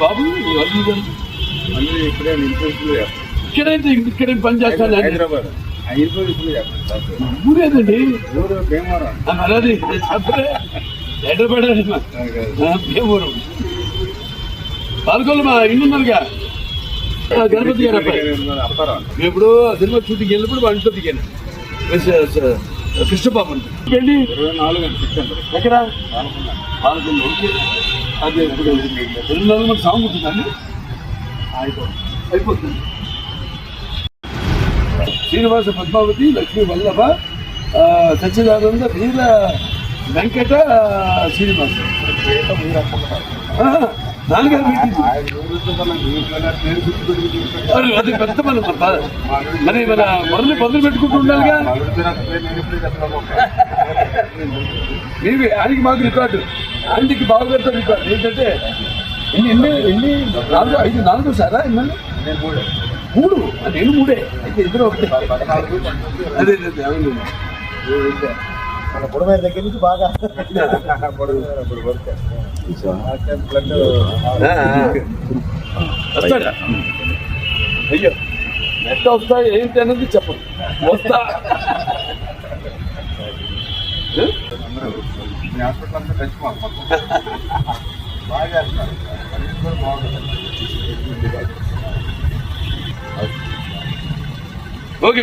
బాబు insurance ఇక్కడైతే ఇక్కడే పని చేస్తాను హైదరాబాద్. ఊరేదండి? అలాది. ఎడబడాలి భీమవరం. పాల్గొల్లు మా ఇల్లు ఉన్నారుగా గణపతి గారు అబ్బాయి. ఇప్పుడు సినిమా షూటింగ్ వెళ్ళినప్పుడు వాళ్ళ ఇంట్లో దిగాను. కృష్ణబాబు వెళ్ళి ఇరవై నాలుగు అని సెప్టెంబర్ ఎక్కడ? అదే ఇప్పుడు రెండు నాలుగు మంది సాంగ్ ఉంటుందండి. అయిపోతుంది. శ్రీనివాస పద్మావతి లక్ష్మీ వల్లభ సచ్చిదానంద వీర వెంకట శ్రీనివాస. ఆ, నాన్నగారు మరి అది పెద్ద మన మరి మన మొదలు మొదలు పెట్టుకుంటూ ఉండాలిగా. మీవి ఆయనకి మాకు రికార్డు. ఆయనకి బావగారితో రికార్డు. ఏంటంటే ఎన్ని ఎన్ని ఎన్ని నాలుగు ఐదు నాలుగు సారా ఎన్ని మూడు. నేను మూడే. అయితే ఇద్దరు ఒకటే. అదే అదే అవును. మన పొడమైన దగ్గర నుంచి బాగా. వరకు ఆ, వస్తాడా అయ్యో ఎంత వస్తా ఏంటి అనేది చెప్పండి వస్తా మీ హాస్పిటల్ అంతా బాగా బాగుంటుంది okay